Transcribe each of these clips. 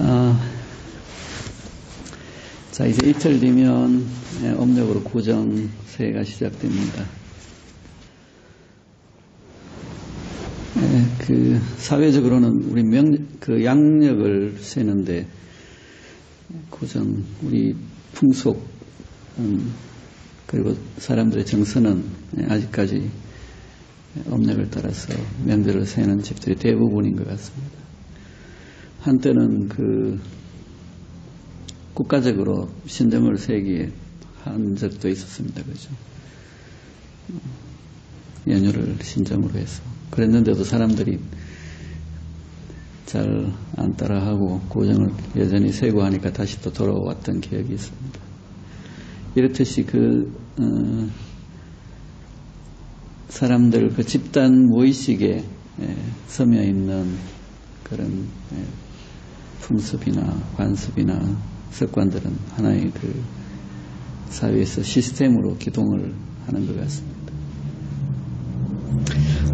아, 자, 이제 이틀 뒤면 예, 음력으로 고정세가 시작됩니다. 예, 그 사회적으로는 우리 명, 그 양력을 세는데 고정 우리 풍속 음, 그리고 사람들의 정서는 예, 아직까지 음력을 따라서 명절을 세는 집들이 대부분인 것 같습니다. 한때는 그 국가적으로 신정을 세기에 한 적도 있었습니다. 그죠? 연휴를 신정으로 해서. 그랬는데도 사람들이 잘 안 따라하고 고정을 여전히 세고 하니까 다시 또 돌아왔던 기억이 있습니다. 이렇듯이 그, 어, 사람들 그 집단 무의식에 예, 서며 있는 그런 예, 풍습이나 관습이나 습관들은 하나의 그 사회에서 시스템으로 기동을 하는 것 같습니다.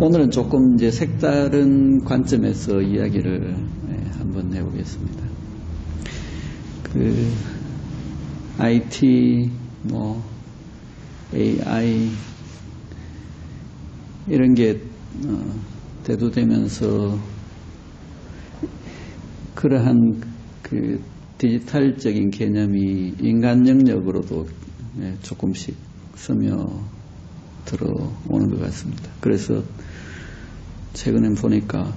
오늘은 조금 이제 색다른 관점에서 이야기를 예, 한번 해보겠습니다. 그 IT, 뭐 AI 이런 게 어, 대두되면서 그러한 그 디지털적인 개념이 인간 영역으로도 예, 조금씩 스며 들어오는 것 같습니다. 그래서 최근에 보니까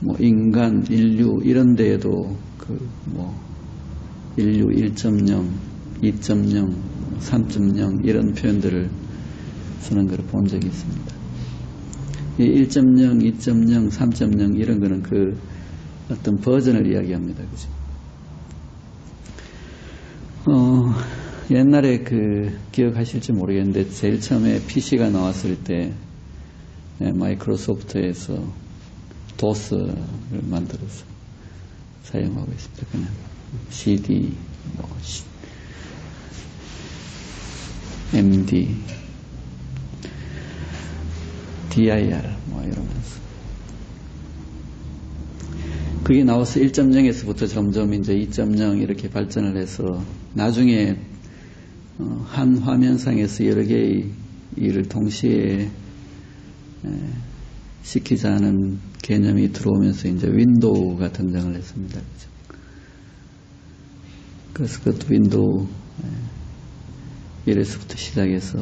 뭐 인간, 인류 이런 데에도 그 뭐 인류 1.0, 2.0, 3.0 이런 표현들을 쓰는 것을 본 적이 있습니다. 이 1.0, 2.0, 3.0 이런 거는 그 어떤 버전을 이야기합니다. 그죠? 어, 옛날에 그 기억하실지 모르겠는데 제일 처음에 PC가 나왔을 때 네, 마이크로소프트에서 도스를 만들어서 사용하고 있습니다. 그냥 CD, 뭐 MD, DIR 뭐 이러면서 그게 나와서 1.0에서부터 점점 이제 2.0 이렇게 발전을 해서 나중에 어, 한 화면상에서 여러 개의 일을 동시에 시키자는 개념이 들어오면서 이제 윈도우가 등장을 했습니다. 그래서 그것도 윈도우 1에서부터 시작해서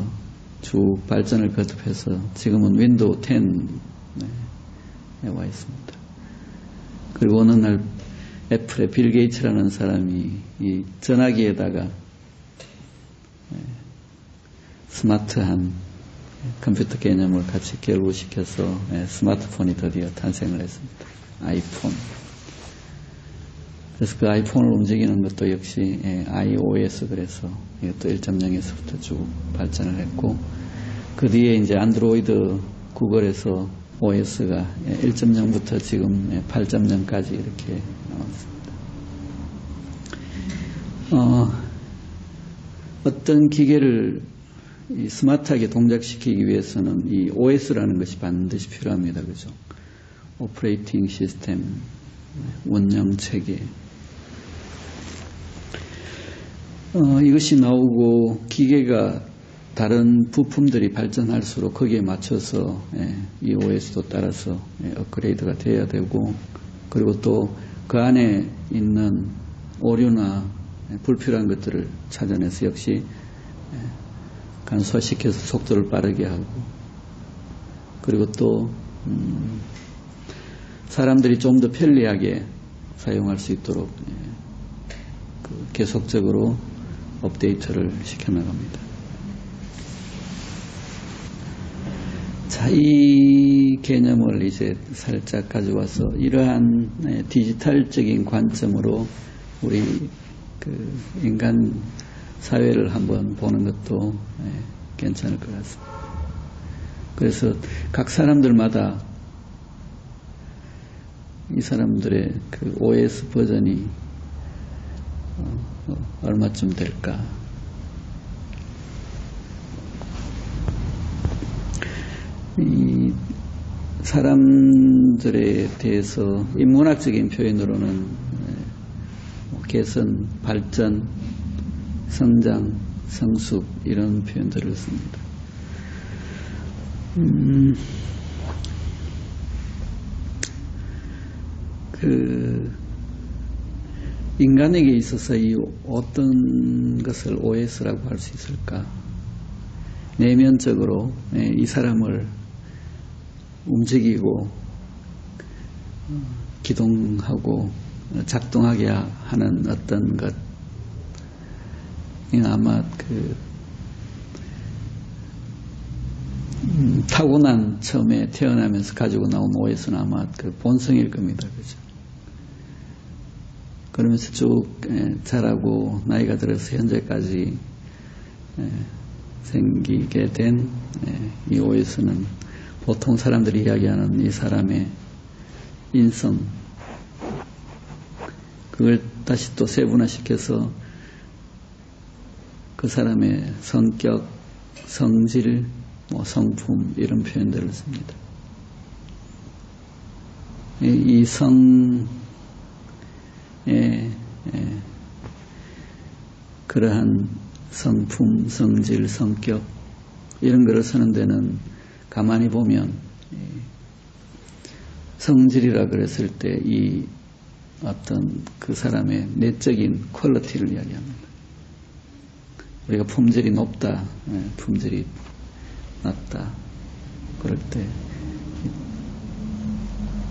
쭉 발전을 거듭해서 지금은 윈도우 10에 와 있습니다. 그리고 어느 날 애플의 빌 게이츠라는 사람이 이 전화기에다가 스마트한 컴퓨터 개념을 같이 결부시켜서 스마트폰이 드디어 탄생을 했습니다. 아이폰. 그래서 그 아이폰을 움직이는 것도 역시 iOS 그래서 이것도 1.0에서부터 쭉 발전을 했고 그 뒤에 이제 안드로이드 구글에서 OS가 1.0부터 지금 8.0까지 이렇게 나왔습니다. 어, 어떤 기계를 스마트하게 동작시키기 위해서는 이 OS라는 것이 반드시 필요합니다. 그죠? 오퍼레이팅 시스템, 원형 체계. 어, 이것이 나오고 기계가 다른 부품들이 발전할수록 거기에 맞춰서 예, 이 OS도 따라서 예, 업그레이드가 돼야 되고 그리고 또 그 안에 있는 오류나 예, 불필요한 것들을 찾아내서 역시 간소화시켜서 속도를 빠르게 하고 그리고 또 음, 사람들이 좀 더 편리하게 사용할 수 있도록 그 계속적으로 업데이트를 시켜나갑니다. 자, 이 개념을 이제 살짝 가져와서 이러한 네, 디지털적인 관점으로 우리 그 인간 사회를 한번 보는 것도 네, 괜찮을 것 같습니다. 그래서 각 사람들마다 이 사람들의 그 OS 버전이 어, 얼마쯤 될까 이 사람들에 대해서 인문학적인 표현으로는 뭐 개선, 발전, 성장, 성숙 이런 표현들을 씁니다. 음, 그 인간에게 있어서 이 어떤 것을 OS라고 할 수 있을까? 내면적으로 예, 이 사람을 움직이고 어, 기동하고 작동하게 하는 어떤 것 아마 그 음, 타고난 처음에 태어나면서 가지고 나온 OS는 아마 그 본성일 겁니다. 그죠? 그러면서 쭉 예, 자라고 나이가 들어서 현재까지 예, 생기게 된이 예, OS는 보통 사람들이 이야기하는 이 사람의 인성 그걸 다시 또 세분화시켜서 그 사람의 성격, 성질, 뭐 성품 이런 표현들을 씁니다. 이 성의 그러한 성품, 성질, 성격 이런 것을 쓰는 데는 가만히 보면 성질이라 그랬을 때 이 어떤 그 사람의 내적인 퀄리티를 이야기합니다. 우리가 품질이 높다, 품질이 낮다. 그럴 때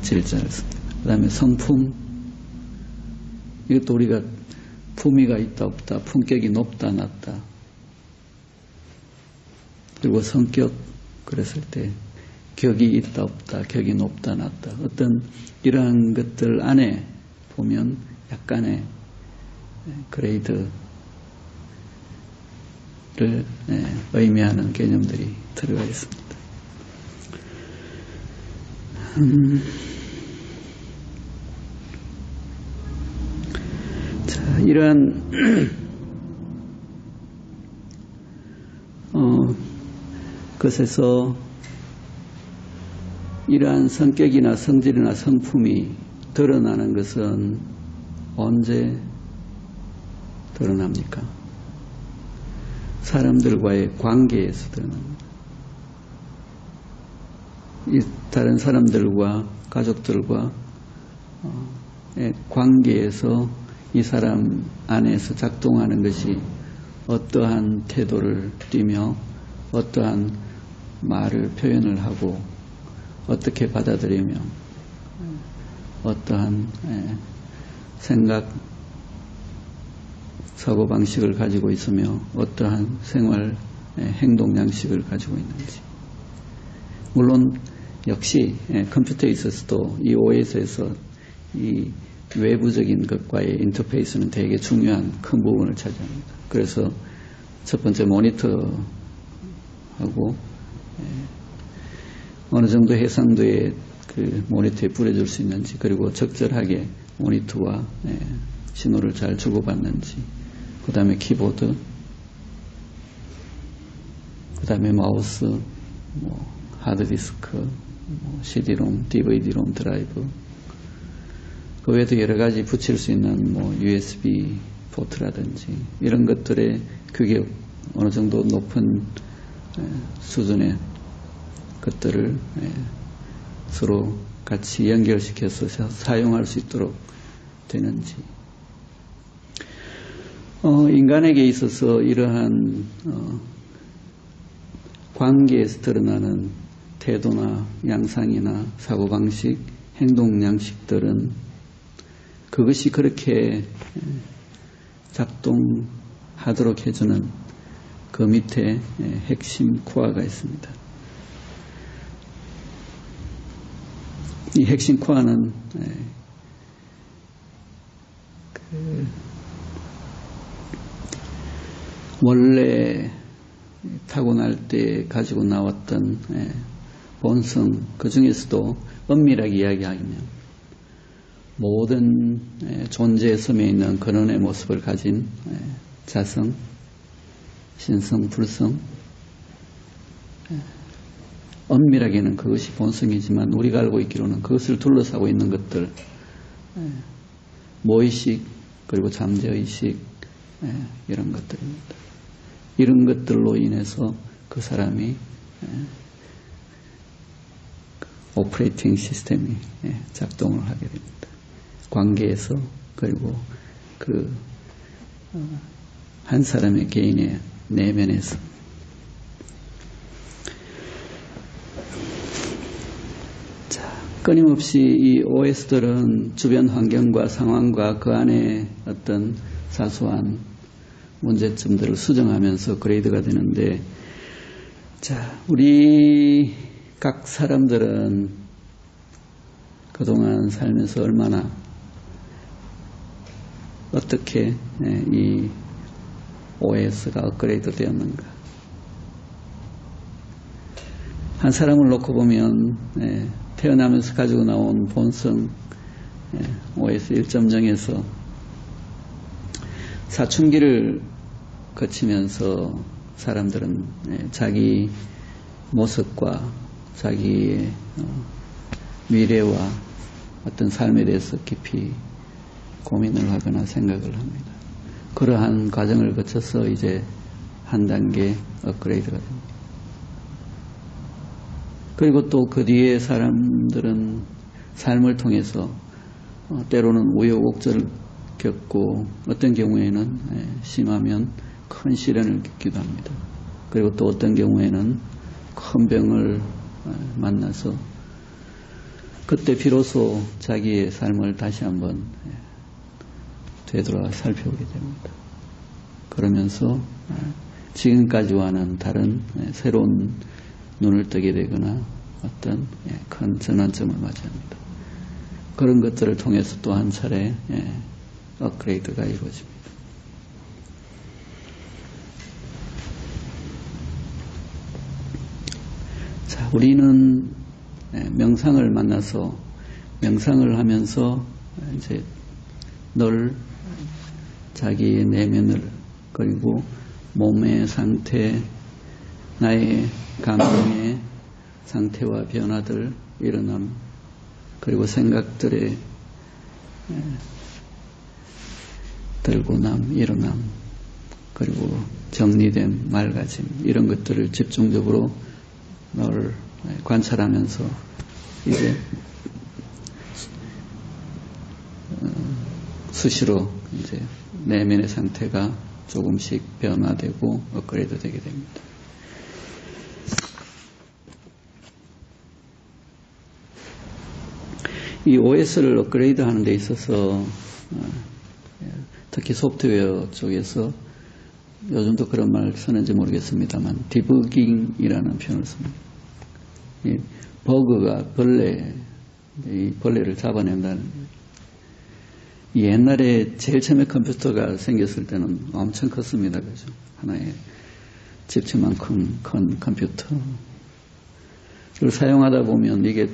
질자를 씁니다. 그 다음에 성품 이것도 우리가 품위가 있다 없다, 품격이 높다 낮다. 그리고 성격 그랬을 때 격이 있다 없다, 격이 높다 낮다. 어떤 이러한 것들 안에 보면 약간의 그레이드를 의미하는 개념들이 들어가 있습니다. 음. 자, 이러한 어, 것에서 이러한 성격이나 성질이나 성품이 드러나는 것은 언제 드러납니까? 사람들과의 관계에서 드러납니다. 이 다른 사람들과 가족들과 어, 관계에서 이 사람 안에서 작동하는 것이 어떠한 태도를 띠며 어떠한 말을 표현을 하고 어떻게 받아들이며 어떠한 생각 사고 방식을 가지고 있으며 어떠한 생활 행동 양식을 가지고 있는지 물론 역시 컴퓨터에 있어서도 이 OS에서 이 외부적인 것과의 인터페이스는 되게 중요한 큰 부분을 차지합니다. 그래서 첫 번째 모니터하고 어느 정도 해상도의 그 모니터에 뿌려줄 수 있는지 그리고 적절하게 모니터와 신호를 잘 주고받는지 그 다음에 키보드 그 다음에 마우스 뭐 하드디스크 뭐 CD롬, DVD롬 드라이브 그 외에도 여러 가지 붙일 수 있는 뭐 USB 포트라든지 이런 것들의 그게 어느 정도 높은 수준의 것들을 서로 같이 연결시켜서 사용할 수 있도록 되는지 어, 인간에게 있어서 이러한 어, 관계에서 드러나는 태도나 양상이나 사고방식, 행동 양식들은 그것이 그렇게 작동하도록 해주는 그 밑에 핵심 코어가 있습니다. 이 핵심 코어는 그 원래 타고날 때 가지고 나왔던 본성 그 중에서도 엄밀하게 이야기하면 모든 존재의 섬에 있는 근원의 모습을 가진 자성, 신성, 불성 엄밀하게는 그것이 본성이지만 우리가 알고 있기로는 그것을 둘러싸고 있는 것들 무의식, 그리고 잠재의식 예, 이런 것들입니다. 이런 것들로 인해서 그 사람이 예, 오퍼레이팅 시스템이 예, 작동을 하게 됩니다. 관계에서 그리고 그 한 사람의 개인의 내면에서 끊임없이 이 OS들은 주변 환경과 상황과 그 안에 어떤 사소한 문제점들을 수정하면서 그레이드가 되는데 자, 우리 각 사람들은 그동안 살면서 얼마나 어떻게 예, 이 OS가 업그레이드 되었는가. 한 사람을 놓고 보면 예, 태어나면서 가지고 나온 본성 OS 예, 1.0에서 사춘기를 거치면서 사람들은 자기 모습과 자기의 어, 미래와 어떤 삶에 대해서 깊이 고민을 하거나 생각을 합니다. 그러한 과정을 거쳐서 이제 한 단계 업그레이드가 됩니다. 그리고 또 그 뒤에 사람들은 삶을 통해서 어, 때로는 우여곡절을 겪고 어떤 경우에는 예, 심하면 큰 시련을 겪기도 합니다. 그리고 또 어떤 경우에는 큰 병을 어, 만나서 그때 비로소 자기의 삶을 다시 한번 예, 되돌아 살펴보게 됩니다. 그러면서 어, 지금까지와는 다른 예, 새로운 눈을 뜨게 되거나 어떤 예, 큰 전환점을 맞이합니다. 그런 것들을 통해서 또 한 차례 업그레이드가 이루어집니다. 우리는 예, 명상을 만나서 명상을 하면서 이제 늘 자기의 내면을 그리고 몸의 상태, 나의 감정의 상태와 변화들 일어남 그리고 생각들의 예, 들고남, 일어남 그리고 정리된 맑아짐 이런 것들을 집중적으로 너를 관찰하면서 이제 어, 수시로 이제 내면의 상태가 조금씩 변화되고 업그레이드 되게 됩니다. 이 OS를 업그레이드 하는 데 있어서 어, 특히 소프트웨어 쪽에서 요즘도 그런 말을 쓰는지 모르겠습니다만 디버깅이라는 표현을 씁니다. 이 버그가 벌레, 이 벌레를 잡아낸다는 이 옛날에 제일 처음에 컴퓨터가 생겼을 때는 엄청 컸습니다. 그죠? 하나의 집처만큼 큰 컴퓨터를 사용하다 보면 이게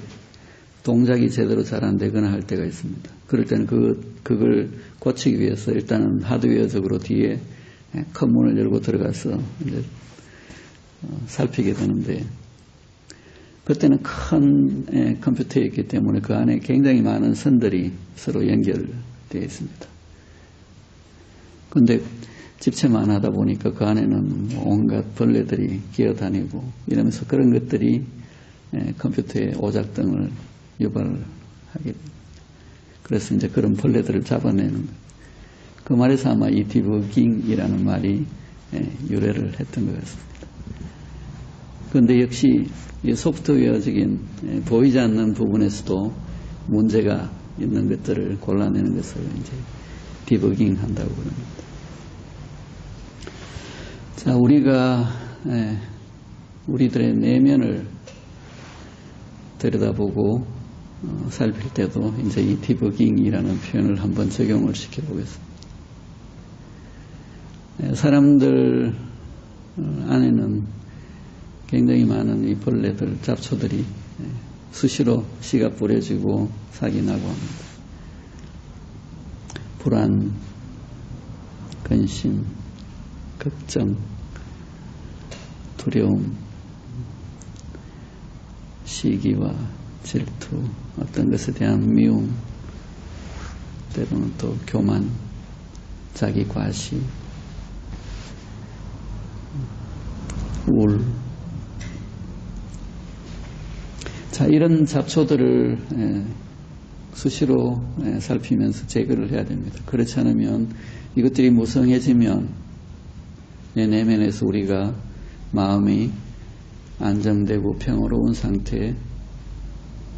동작이 제대로 잘 안 되거나 할 때가 있습니다. 그럴 때는 그, 그걸 고치기 위해서 일단은 하드웨어적으로 뒤에 큰 문을 열고 들어가서 이제 어, 살피게 되는데 그때는 큰 예, 컴퓨터였기 때문에 그 안에 굉장히 많은 선들이 서로 연결되어 있습니다. 그런데 집체만 하다 보니까 그 안에는 온갖 벌레들이 기어다니고 이러면서 그런 것들이 예, 컴퓨터의 오작등을 유발하게 됩니다. 그래서 이제 그런 벌레들을 잡아내는 거예요. 그 말에서 아마 이 디버깅이라는 말이 예, 유래를 했던 것 같습니다. 그런데 역시 소프트웨어적인 예, 보이지 않는 부분에서도 문제가 있는 것들을 골라내는 것을 이제 디버깅 한다고 그럽니다. 자, 우리가 예, 우리들의 내면을 들여다보고 어, 살필 때도 이제 이 디버깅이라는 표현을 한번 적용을 시켜보겠습니다. 예, 사람들 어, 안에는 굉장히 많은 이 벌레들, 잡초들이 예, 수시로 씨가 뿌려지고 사기 나고 합니다. 불안, 근심, 걱정, 두려움, 시기와 질투, 어떤 것에 대한 미움, 때로는 또 교만, 자기 과시, 울. 자, 이런 잡초들을 수시로 살피면서 제거를 해야 됩니다. 그렇지 않으면 이것들이 무성해지면 내 내면에서 우리가 마음이 안정되고 평화로운 상태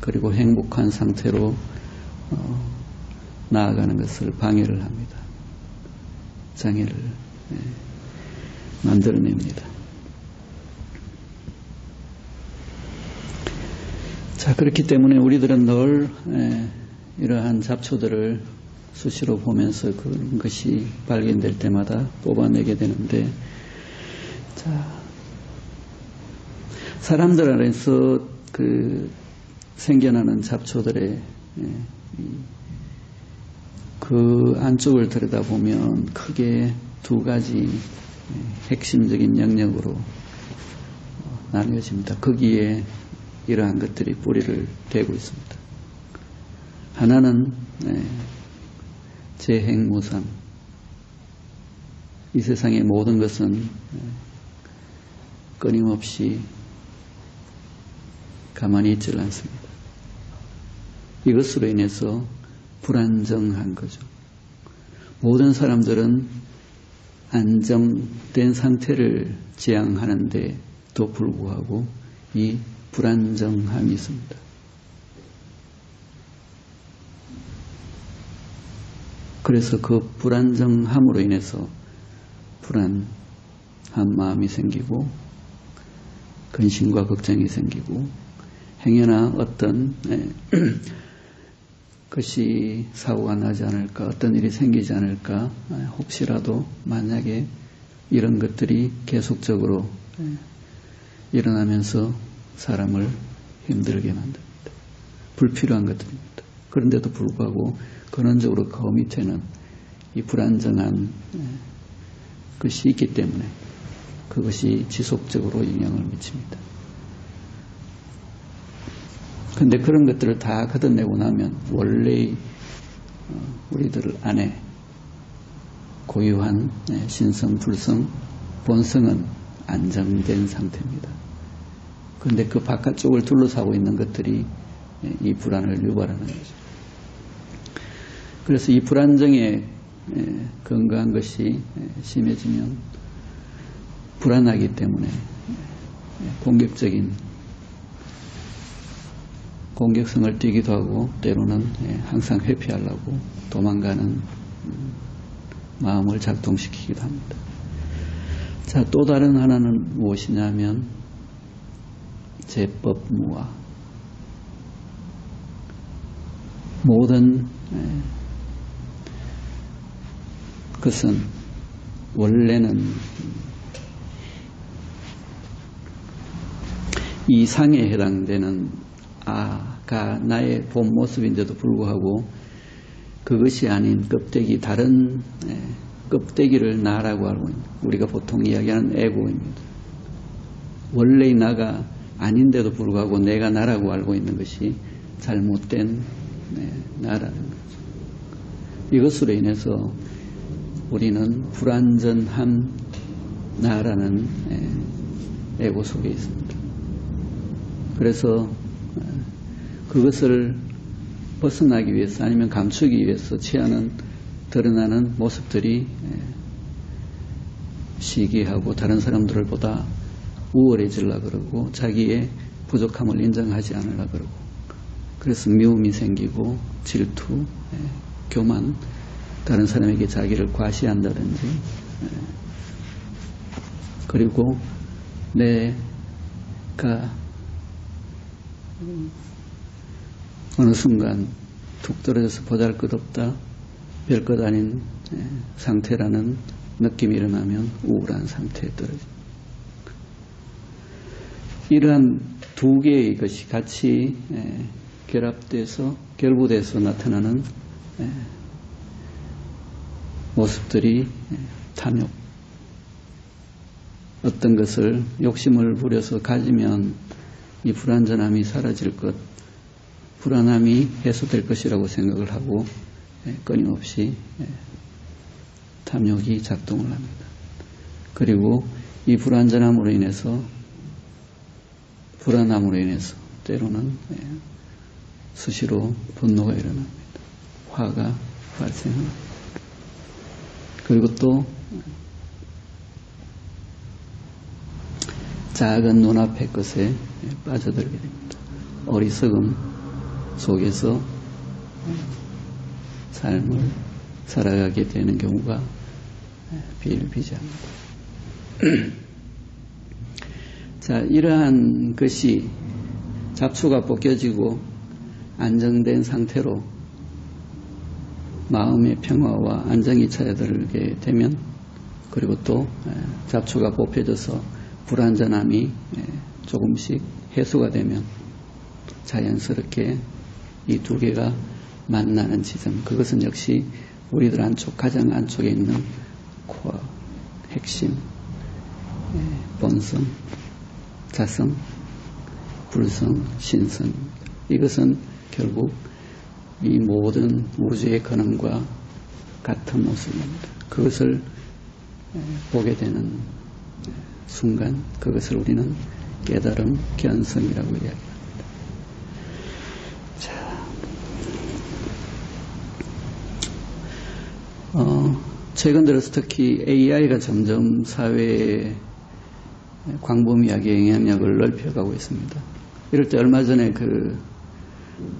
그리고 행복한 상태로 어, 나아가는 것을 방해를 합니다. 장애를 예, 만들어냅니다. 자 그렇기 때문에 우리들은 늘 예, 이러한 잡초들을 수시로 보면서 그런 것이 발견될 때마다 뽑아내게 되는데 자 사람들 안에서 그 생겨나는 잡초들의 예, 그 안쪽을 들여다보면 크게 두 가지 예, 핵심적인 영역으로 어, 나뉘어집니다. 거기에 이러한 것들이 뿌리를 대고 있습니다. 하나는 예, 재행무상 이 세상의 모든 것은 끊임없이 가만히 있질 않습니다. 이것으로 인해서 불안정한 거죠. 모든 사람들은 안정된 상태를 지향하는데도 불구하고 이 불안정함이 있습니다. 그래서 그 불안정함으로 인해서 불안한 마음이 생기고 근심과 걱정이 생기고 행여나 어떤 네, 것이 사고가 나지 않을까 어떤 일이 생기지 않을까 혹시라도 만약에 이런 것들이 계속적으로 네, 일어나면서 사람을 힘들게 만듭니다. 불필요한 것들입니다. 그런데도 불구하고 근원적으로 그 밑에는 이 불안정한 네, 것이 있기 때문에 그것이 지속적으로 영향을 미칩니다. 근데 그런 것들을 다 걷어내고 나면 원래 어, 우리들 안에 고유한 네, 신성, 불성, 본성은 안정된 상태입니다. 그런데 그 바깥쪽을 둘러싸고 있는 것들이 네, 이 불안을 유발하는 거죠. 그래서 이 불안정에 네, 건강한 것이 심해지면 불안하기 때문에 공격적인 공격성을 띠기도 하고 때로는 예, 항상 회피하려고 도망가는 음, 마음을 작동시키기도 합니다. 자, 또 다른 하나는 무엇이냐면 제법무화. 모든 예, 것은 원래는 이 상에 해당되는 아가 나의 본 모습인데도 불구하고 그것이 아닌 껍데기 다른 예, 껍데기를 나라고 알고 있는 우리가 보통 이야기하는 에고입니다. 원래의 나가 아닌데도 불구하고 내가 나라고 알고 있는 것이 잘못된 네, 나라는 거죠. 이것으로 인해서 우리는 불완전한 나라는 예, 에고 속에 있습니다. 그래서 그것을 벗어나기 위해서 아니면 감추기 위해서 취하는 드러나는 모습들이 예, 시기하고 다른 사람들보다 우월해질라 그러고 자기의 부족함을 인정하지 않으려 그러고 그래서 미움이 생기고 질투, 예, 교만, 다른 사람에게 자기를 과시한다든지 예, 그리고 내가 어느 순간 툭 떨어져서 보잘 것 없다, 별 것 아닌 예, 상태라는 느낌이 일어나면 우울한 상태에 떨어집니다. 이러한 두 개의 것이 같이 예, 결합돼서 결부돼서 나타나는 예, 모습들이 탐욕 어떤 것을 욕심을 부려서 가지면 이 불안전함이 사라질 것 불안함이 해소될 것이라고 생각을 하고 예, 끊임없이 예, 탐욕이 작동을 합니다. 그리고 이 불안전함으로 인해서 불안함으로 인해서 때로는 예, 수시로 분노가 일어납니다. 화가 발생합니다. 그리고 또 작은 눈앞의 것에 빠져들게 됩니다. 어리석음 속에서 삶을 살아가게 되는 경우가 비일비재합니다. 자, 이러한 것이 잡초가 벗겨지고 안정된 상태로 마음의 평화와 안정이 찾아들게 되면 그리고 또 잡초가 뽑혀져서 불안전함이 조금씩 해소가 되면 자연스럽게 이 두 개가 만나는 지점 그것은 역시 우리들 안쪽 가장 안쪽에 있는 코어 핵심 본성 자성 불성 신성 이것은 결국 이 모든 우주의 근원과 같은 모습입니다. 그것을 보게 되는 순간 그것을 우리는 깨달음 견성이라고 이야기합니다. 자, 어, 최근 들어서 특히 AI가 점점 사회의 광범위하게 영향력을 넓혀가고 있습니다. 이럴 때 얼마 전에 그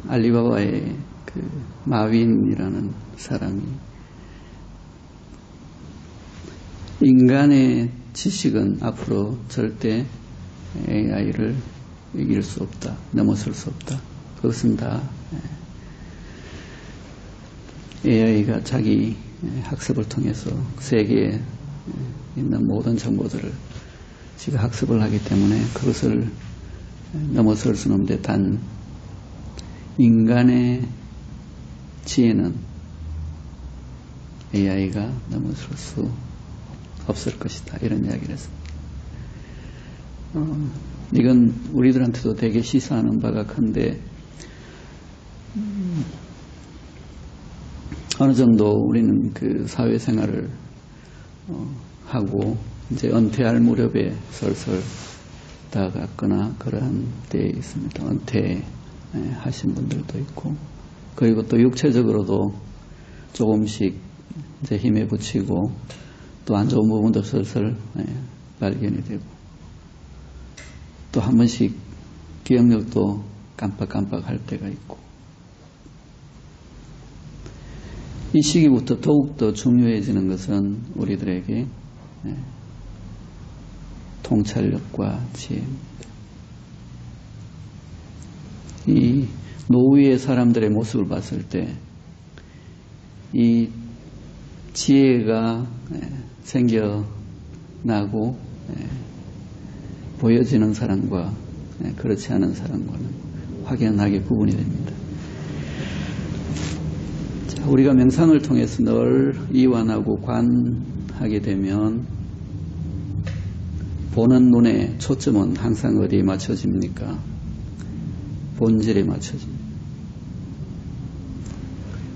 알리바바의 그 마윈이라는 사람이 인간의 지식은 앞으로 절대 AI를 이길 수 없다. 넘어설 수 없다. 그것은 다 AI가 자기 학습을 통해서 세계에 있는 모든 정보들을 지가 학습을 하기 때문에 그것을 넘어설 수는 없는데 단 인간의 지혜는 AI가 넘어설 수 없을 것이다. 이런 이야기를 했습니다. 어, 이건 우리들한테도 되게 시사하는 바가 큰데 음, 어느 정도 우리는 그 사회생활을 어, 하고 이제 은퇴할 무렵에 설설 다가거나 그러한 때에 있습니다. 은퇴 하신 분들도 있고. 그리고 또 육체적으로도 조금씩 이제 힘에 붙이고 또 안 좋은 부분도 슬슬 발견이 되고. 또 한 번씩 기억력도 깜빡깜빡 할 때가 있고 이 시기부터 더욱더 중요해지는 것은 우리들에게 통찰력과 지혜입니다. 이 노후의 사람들의 모습을 봤을 때 이 지혜가 생겨나고 보여지는 사람과 그렇지 않은 사람과는 확연하게 구분이 됩니다. 자, 우리가 명상을 통해서 늘 이완하고 관하게 되면 보는 눈의 초점은 항상 어디에 맞춰집니까? 본질에 맞춰집니다.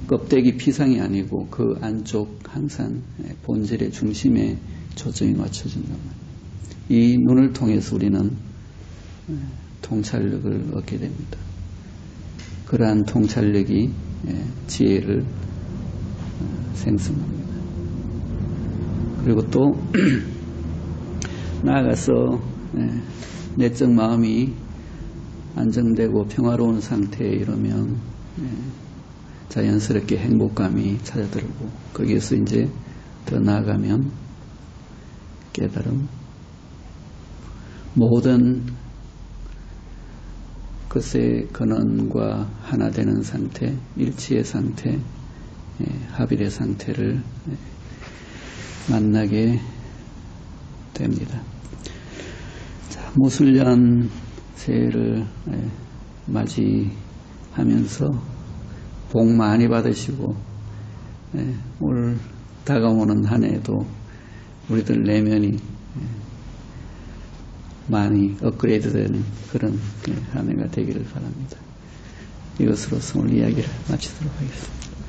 껍데기 피상이 아니고 그 안쪽 항상 본질의 중심에 초점이 말이에요. 이 눈을 통해서 우리는 통찰력을 얻게 됩니다. 그러한 통찰력이 지혜를 생성합니다. 그리고 또 나아가서 내적 마음이 안정되고 평화로운 상태에 이르면 자연스럽게 행복감이 찾아들고 거기에서 이제 더 나아가면 깨달음 모든 것의 근원과 하나 되는 상태, 일치의 상태, 합일의 상태를 만나게 됩니다. 자, 무술년 새해를 맞이하면서 복 많이 받으시고 올 다가오는 한 해도 우리들 내면이 많이 업그레이드되는 그런 한 해가 되기를 바랍니다. 이것으로서 오늘 이야기를 마치도록 하겠습니다.